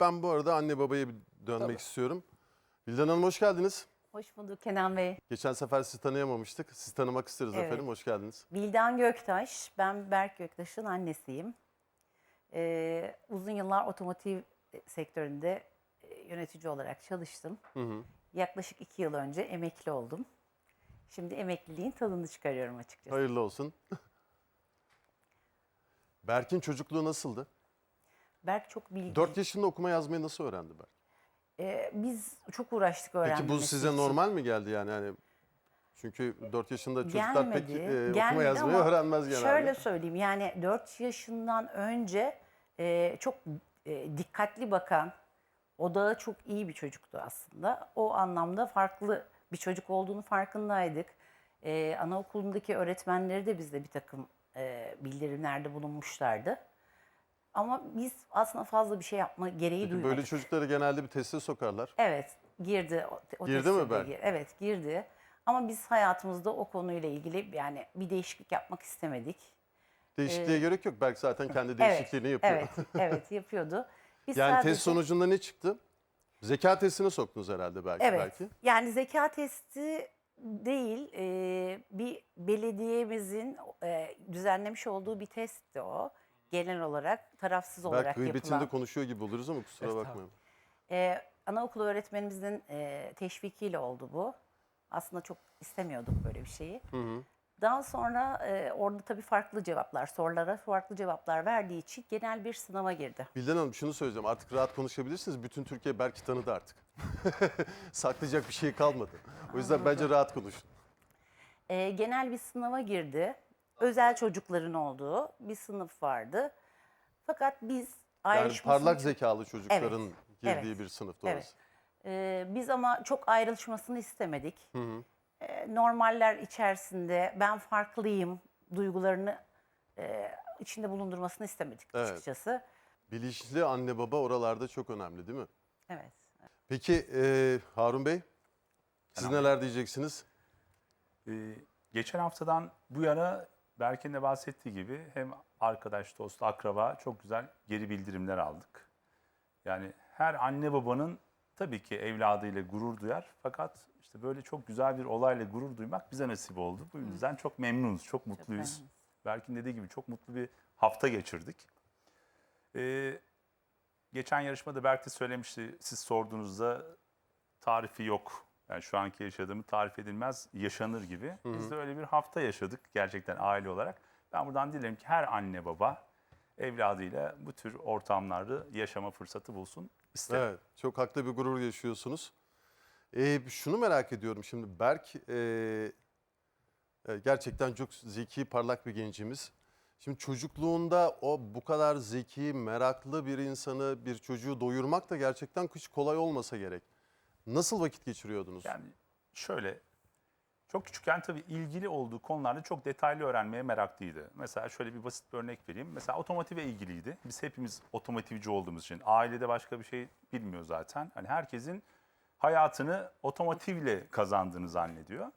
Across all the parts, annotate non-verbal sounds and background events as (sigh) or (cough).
Ben bu arada anne babaya bir dönmek Tabii. istiyorum. Vildan Hanım hoş geldiniz. Hoş bulduk Kenan Bey. Geçen sefer sizi tanıyamamıştık. Sizi tanımak isteriz Evet. efendim. Hoş geldiniz. Vildan Göktaş, ben Berk Göktaş'ın annesiyim. Ee, uzun yıllar otomotiv sektöründe e, yönetici olarak çalıştım. Hı hı. Yaklaşık iki yıl önce emekli oldum. Şimdi emekliliğin tadını çıkarıyorum açıkçası. Hayırlı olsun. (laughs) Berk'in çocukluğu nasıldı? Berk çok bilgi. 4 yaşında okuma yazmayı nasıl öğrendi Berk? Ee, biz çok uğraştık Peki öğrenmesi bu size için. normal mi geldi yani? yani çünkü 4 yaşında çocuklar pek Gelmedi, e, okuma gelmedi yazmayı ama öğrenmez genelde. Şöyle söyleyeyim yani 4 yaşından önce e, çok e, dikkatli bakan, odağı çok iyi bir çocuktu aslında. O anlamda farklı bir çocuk olduğunu farkındaydık. E, anaokulundaki öğretmenleri de bizde bir takım e, bildirimlerde bulunmuşlardı. Ama biz aslında fazla bir şey yapma gereği Peki duymadık. böyle çocukları genelde bir teste sokarlar. Evet, girdi. O, o Girdi mi Berk? gir- Evet, girdi. Ama biz hayatımızda o konuyla ilgili yani bir değişiklik yapmak istemedik. Değişikliğe gerek yok. Berk zaten kendi Ee, Evet, değişikliğini yapıyor. Evet, (laughs) evet yapıyordu. Biz Yani sadece- test sonucunda ne çıktı? Zeka testine soktunuz herhalde belki. Evet, belki. yani zeka testi değil, e, bir belediyemizin e, düzenlemiş olduğu bir testti o. Genel olarak tarafsız olarak Belki gıybetinde yapılan. konuşuyor gibi oluruz ama kusura bakmayın. E, anaokulu öğretmenimizin e, teşvikiyle oldu bu. Aslında çok istemiyorduk böyle bir şeyi. Hı hı. Daha sonra e, orada tabii farklı cevaplar, sorulara farklı cevaplar verdiği için genel bir sınava girdi. Bildan Hanım şunu söyleyeceğim. Artık rahat konuşabilirsiniz. Bütün Türkiye Berk'i tanıdı artık. (laughs) Saklayacak bir şey kalmadı. O yüzden bence rahat konuşun. E, genel bir sınava girdi. Özel çocukların olduğu bir sınıf vardı. Fakat biz Yani ayrışmasını... parlak zekalı çocukların Evet, girdiği evet, bir sınıf Evet. orası. E, biz ama çok ayrışmasını istemedik. Hı hı. E, normaller içerisinde ben farklıyım duygularını e, içinde bulundurmasını istemedik Evet. açıkçası. Bilinçli anne baba oralarda çok önemli değil mi? Evet. Peki e, Harun Bey, siz Selam. neler diyeceksiniz? Ee, geçen haftadan bu yana Berk'in de bahsettiği gibi hem arkadaş, dost, akraba çok güzel geri bildirimler aldık. Yani her anne babanın tabii ki evladıyla gurur duyar. Fakat işte böyle çok güzel bir olayla gurur duymak bize nasip oldu. Bu yüzden çok memnunuz, çok mutluyuz. Berk'in dediği gibi çok mutlu bir hafta geçirdik. Ee, geçen yarışmada Berk de söylemişti, siz sorduğunuzda tarifi yok. Yani şu anki yaşadığımı tarif edilmez, yaşanır gibi. Biz de öyle bir hafta yaşadık gerçekten aile olarak. Ben buradan dilerim ki her anne baba evladıyla bu tür ortamlarda yaşama fırsatı bulsun isterim. Evet, çok haklı bir gurur yaşıyorsunuz. Ee, şunu merak ediyorum şimdi Berk e, e, gerçekten çok zeki, parlak bir gencimiz. Şimdi çocukluğunda o bu kadar zeki, meraklı bir insanı, bir çocuğu doyurmak da gerçekten hiç kolay olmasa gerek. Nasıl vakit geçiriyordunuz? Yani şöyle çok küçükken tabii ilgili olduğu konularda çok detaylı öğrenmeye meraklıydı. Mesela şöyle bir basit bir örnek vereyim. Mesela otomotive ilgiliydi. Biz hepimiz otomotivci olduğumuz için ailede başka bir şey bilmiyor zaten. Hani herkesin hayatını otomotivle kazandığını zannediyor.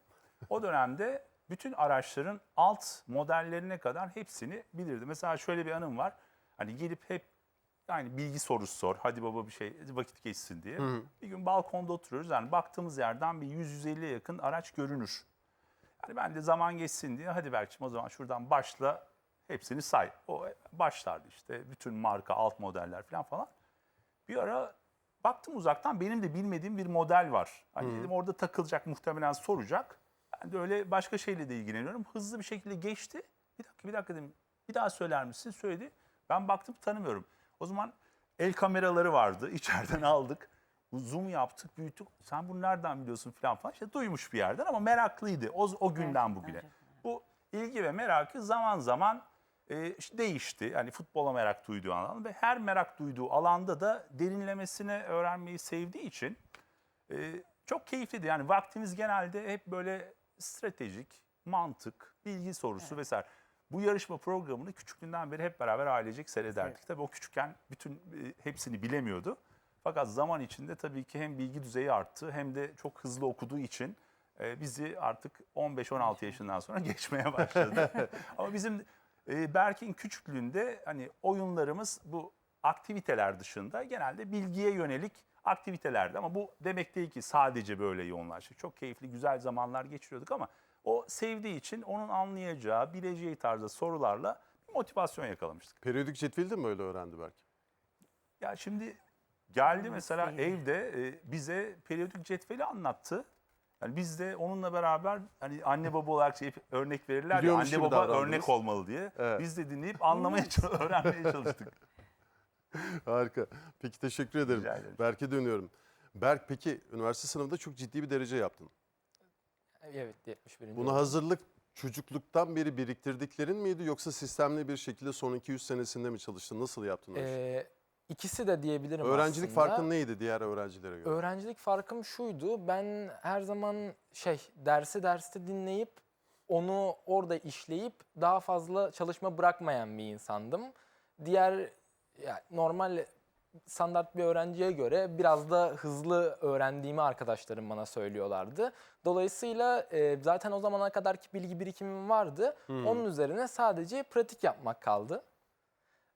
O dönemde bütün araçların alt modellerine kadar hepsini bilirdi. Mesela şöyle bir anım var. Hani gelip hep yani bilgi sorusu sor. Hadi baba bir şey vakit geçsin diye. Bir gün balkonda oturuyoruz. Yani baktığımız yerden bir 100-150'ye yakın araç görünür. Yani ben de zaman geçsin diye hadi Berk'cim o zaman şuradan başla hepsini say. O başlardı işte bütün marka alt modeller falan falan. Bir ara baktım uzaktan benim de bilmediğim bir model var. Hani dedim orada takılacak muhtemelen soracak. Ben de öyle başka şeyle de ilgileniyorum. Hızlı bir şekilde geçti. Bir dakika bir dakika dedim. Bir daha söyler misin? Söyledi. Ben baktım tanımıyorum. O zaman el kameraları vardı. (laughs) İçeriden aldık. Zoom yaptık, büyüttük. Sen bunu nereden biliyorsun falan falan. İşte duymuş bir yerden ama meraklıydı o, o günden bugüne. Bu ilgi ve merakı zaman zaman e, işte değişti. Yani futbola merak duyduğu alan ve her merak duyduğu alanda da derinlemesine öğrenmeyi sevdiği için e, çok keyifliydi. Yani vaktimiz genelde hep böyle stratejik, mantık, bilgi sorusu vesaire. Bu yarışma programını küçüklüğünden beri hep beraber ailecek seyrederdik. Tabii o küçükken bütün e, hepsini bilemiyordu. Fakat zaman içinde tabii ki hem bilgi düzeyi arttı hem de çok hızlı okuduğu için e, bizi artık 15-16 yaşından sonra (laughs) geçmeye başladı. (laughs) Ama bizim e, Berk'in küçüklüğünde hani oyunlarımız bu aktiviteler dışında genelde bilgiye yönelik aktivitelerdi. Ama bu demek değil ki sadece böyle yoğunlaştık. Çok keyifli, güzel zamanlar geçiriyorduk ama o sevdiği için onun anlayacağı, bileceği tarzda sorularla bir motivasyon yakalamıştık. Periyodik cetveli de mi öyle öğrendi Berk? Ya şimdi geldi mesela evde e, bize periyodik cetveli anlattı. Yani biz de onunla beraber hani anne baba olarak şey, örnek verirler ya Biliyormuş anne gibi baba davrandınız. örnek olmalı diye. Evet. Biz de dinleyip anlamaya öğrenmeye çalıştık. (laughs) Harika. Peki teşekkür ederim. Rica ederim. Berk'e dönüyorum. Berk peki üniversite sınavında çok ciddi bir derece yaptın. Evet 71. Buna hazırlık çocukluktan beri biriktirdiklerin miydi yoksa sistemli bir şekilde son 200 senesinde mi çalıştın? Nasıl yaptın? Ee, ikisi de diyebilirim Öğrencilik aslında. farkın neydi diğer öğrencilere göre? Öğrencilik farkım şuydu. Ben her zaman şey dersi derste dinleyip onu orada işleyip daha fazla çalışma bırakmayan bir insandım. Diğer ya normal standart bir öğrenciye göre biraz da hızlı öğrendiğimi arkadaşlarım bana söylüyorlardı. Dolayısıyla e, zaten o zamana kadarki bilgi birikimim vardı. Hmm. Onun üzerine sadece pratik yapmak kaldı.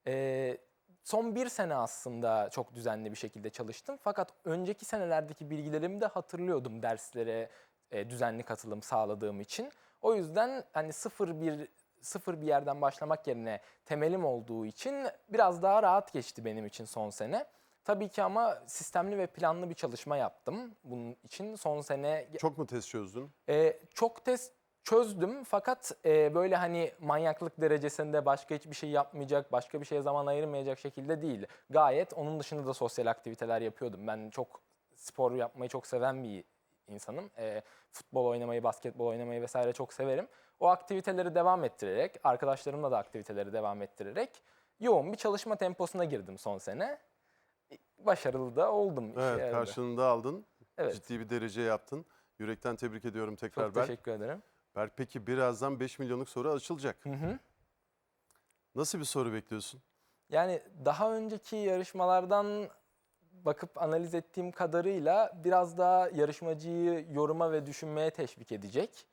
Ee, son bir sene aslında çok düzenli bir şekilde çalıştım. Fakat önceki senelerdeki bilgilerimi de hatırlıyordum derslere e, düzenli katılım sağladığım için. O yüzden hani sıfır bir sıfır bir yerden başlamak yerine temelim olduğu için biraz daha rahat geçti benim için son sene. Tabii ki ama sistemli ve planlı bir çalışma yaptım. Bunun için son sene Çok mu test çözdün? ee, çok test çözdüm fakat e, böyle hani manyaklık derecesinde başka hiçbir şey yapmayacak, başka bir şeye zaman ayırmayacak şekilde değil. Gayet onun dışında da sosyal aktiviteler yapıyordum. Ben çok spor yapmayı çok seven bir insanım. Ee, futbol oynamayı, basketbol oynamayı vesaire çok severim. O aktiviteleri devam ettirerek, arkadaşlarımla da aktiviteleri devam ettirerek yoğun bir çalışma temposuna girdim son sene. Başarılı da oldum. Evet, karşılığında aldın. Evet. Ciddi bir derece yaptın. Yürekten tebrik ediyorum tekrar Çok Berk. teşekkür ederim. Berk peki birazdan 5 milyonluk soru açılacak. Hı hı. Nasıl bir soru bekliyorsun? Yani daha önceki yarışmalardan bakıp analiz ettiğim kadarıyla biraz daha yarışmacıyı yoruma ve düşünmeye teşvik edecek.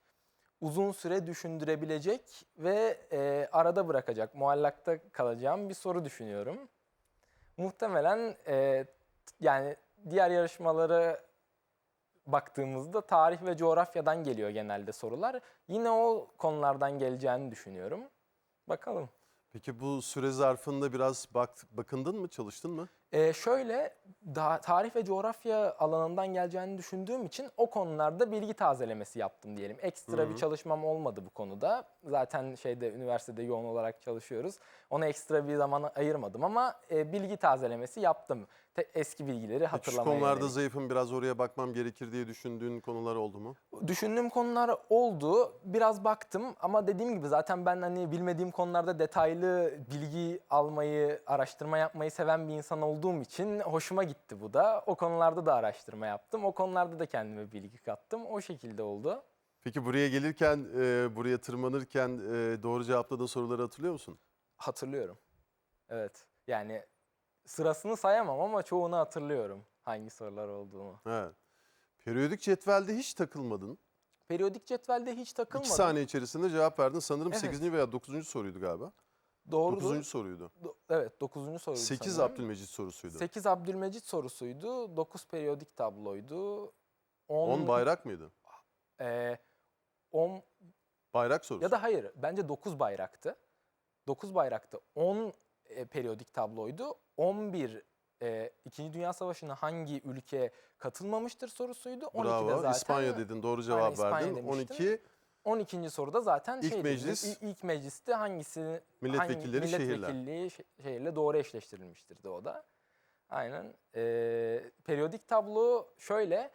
Uzun süre düşündürebilecek ve e, arada bırakacak, muallakta kalacağım bir soru düşünüyorum. Muhtemelen e, yani diğer yarışmalara baktığımızda tarih ve coğrafyadan geliyor genelde sorular. Yine o konulardan geleceğini düşünüyorum. Bakalım. Peki bu süre zarfında biraz bak, bakındın mı, çalıştın mı? Ee, şöyle, daha tarih ve coğrafya alanından geleceğini düşündüğüm için o konularda bilgi tazelemesi yaptım diyelim. Ekstra bir çalışmam olmadı bu konuda. Zaten şeyde üniversitede yoğun olarak çalışıyoruz. Ona ekstra bir zaman ayırmadım ama e, bilgi tazelemesi yaptım. Te- eski bilgileri Peki şu hatırlamaya konularda yönelik. zayıfım biraz oraya bakmam gerekir diye düşündüğün konular oldu mu? Düşündüğüm konular oldu. Biraz baktım ama dediğim gibi zaten ben hani bilmediğim konularda detaylı bilgi almayı, araştırma yapmayı seven bir insan olduğum için hoşuma gitti bu da. O konularda da araştırma yaptım. O konularda da kendime bilgi kattım. O şekilde oldu. Peki buraya gelirken, e, buraya tırmanırken e, doğru cevapladığın soruları hatırlıyor musun? Hatırlıyorum. Evet. Yani sırasını sayamam ama çoğunu hatırlıyorum. Hangi sorular olduğunu. Evet. Periyodik cetvelde hiç takılmadın. Periyodik cetvelde hiç takılmadım. 2 saniye içerisinde cevap verdin. Sanırım Evet. 8. veya 9. soruydu galiba. Doğru. 9. soruydu. Evet 9. soruydu 8 sanırım. Abdülmecit sorusuydu. 8 Abdülmecit sorusuydu. 9 periyodik tabloydu. 10, 10 bayrak mıydı? e, 10 Bayrak sorusu. ya da hayır bence 9 bayraktı. 9 bayraktı. 10 e, periyodik tabloydu. 11 e, İkinci Dünya Savaşı'na hangi ülke katılmamıştır sorusuydu. 12'de Bravo. zaten İspanya dedin. Doğru cevap İspanya verdin. demiştim. 12 12. soruda zaten İlk şeydi, meclis- ilk, ilk mecliste hangisi Milletvekilleri, hangi, şehirler. milletvekilliği şe- şehirle doğru eşleştirilmiştir de o da. Aynen. Ee, periyodik tablo şöyle.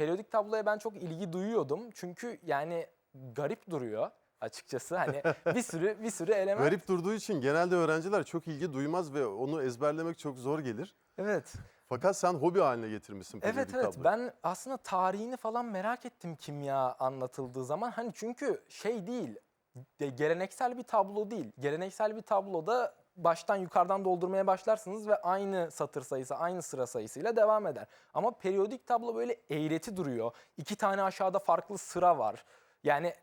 Periyodik tabloya ben çok ilgi duyuyordum. Çünkü yani garip duruyor açıkçası. Hani (laughs) bir sürü bir sürü element. Garip durduğu için genelde öğrenciler çok ilgi duymaz ve onu ezberlemek çok zor gelir. Evet. Fakat sen hobi haline getirmişsin Evet periyodik evet tabloyu. ben aslında tarihini falan merak ettim kimya anlatıldığı zaman. Hani çünkü şey değil de geleneksel bir tablo değil. Geleneksel bir tabloda baştan yukarıdan doldurmaya başlarsınız ve aynı satır sayısı, aynı sıra sayısıyla devam eder. Ama periyodik tablo böyle eğreti duruyor. İki tane aşağıda farklı sıra var. Yani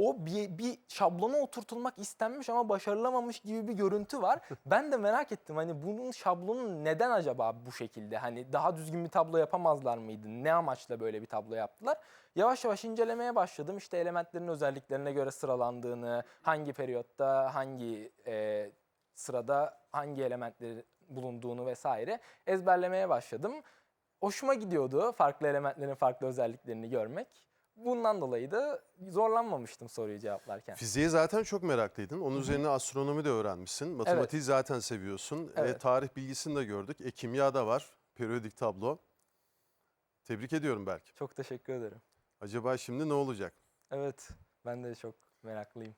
o bir, bir şablona oturtulmak istenmiş ama başarılamamış gibi bir görüntü var. (laughs) Ben de merak ettim hani bunun şablonu neden acaba bu şekilde? Hani daha düzgün bir tablo yapamazlar mıydı? Ne amaçla böyle bir tablo yaptılar? Yavaş yavaş incelemeye başladım. İşte elementlerin özelliklerine göre sıralandığını, hangi periyotta, hangi e, sırada hangi elementlerin bulunduğunu vesaire ezberlemeye başladım. Hoşuma gidiyordu farklı elementlerin farklı özelliklerini görmek. Bundan dolayı da zorlanmamıştım soruyu cevaplarken. Fiziğe zaten çok meraklıydın. Onun üzerine astronomi de öğrenmişsin. Matematiği zaten seviyorsun. E, Evet. tarih bilgisini de gördük. E, kimya da var. Periyodik tablo. Tebrik ediyorum Berk. Çok teşekkür ederim. Acaba şimdi ne olacak? Evet, ben de çok meraklıyım.